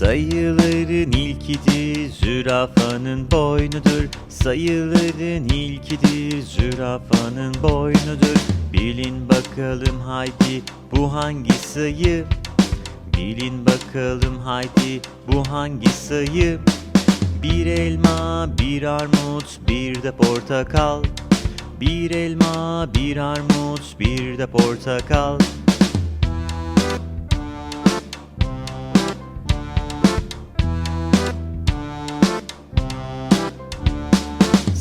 Sayıların ilkidir zürafanın boynudur. Sayıların ilkidir zürafanın boynudur. Bilin bakalım haydi bu hangi sayı? Bilin bakalım haydi bu hangi sayı? Bir elma bir armut bir de portakal. Bir elma bir armut bir de portakal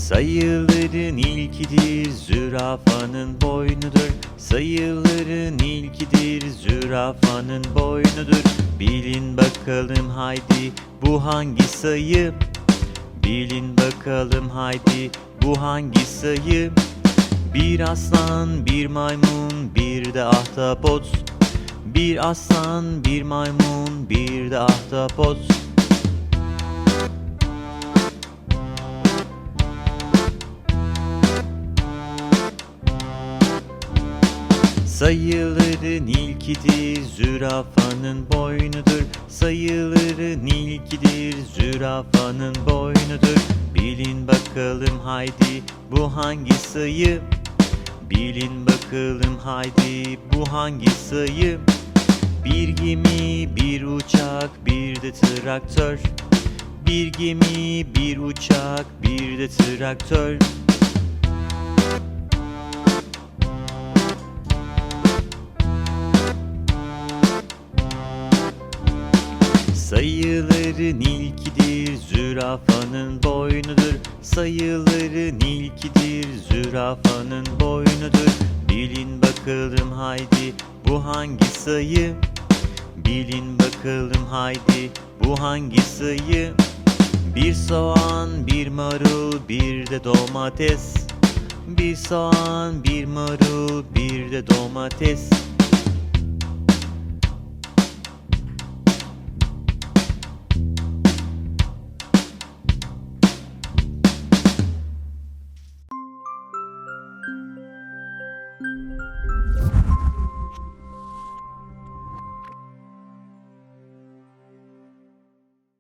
Sayıların ilkidir zürafanın boynudur. Sayıların ilkidir zürafanın boynudur. Bilin bakalım haydi bu hangi sayı? Bilin bakalım haydi bu hangi sayı? Bir aslan bir maymun bir de ahtapot. Bir aslan bir maymun bir de ahtapot Sayıların ilkidir zürafanın boynudur. Sayıların ilkidir zürafanın boynudur. Bilin bakalım haydi bu hangi sayı? Bilin bakalım haydi bu hangi sayı? Bir gemi bir uçak bir de traktör. Bir gemi bir uçak bir de traktör Sayıların ilkidir zürafanın boynudur. Sayıların ilkidir zürafanın boynudur. Bilin bakalım haydi bu hangi sayı? Bilin bakalım haydi bu hangi sayı? Bir soğan bir marul bir de domates. Bir soğan bir marul bir de domates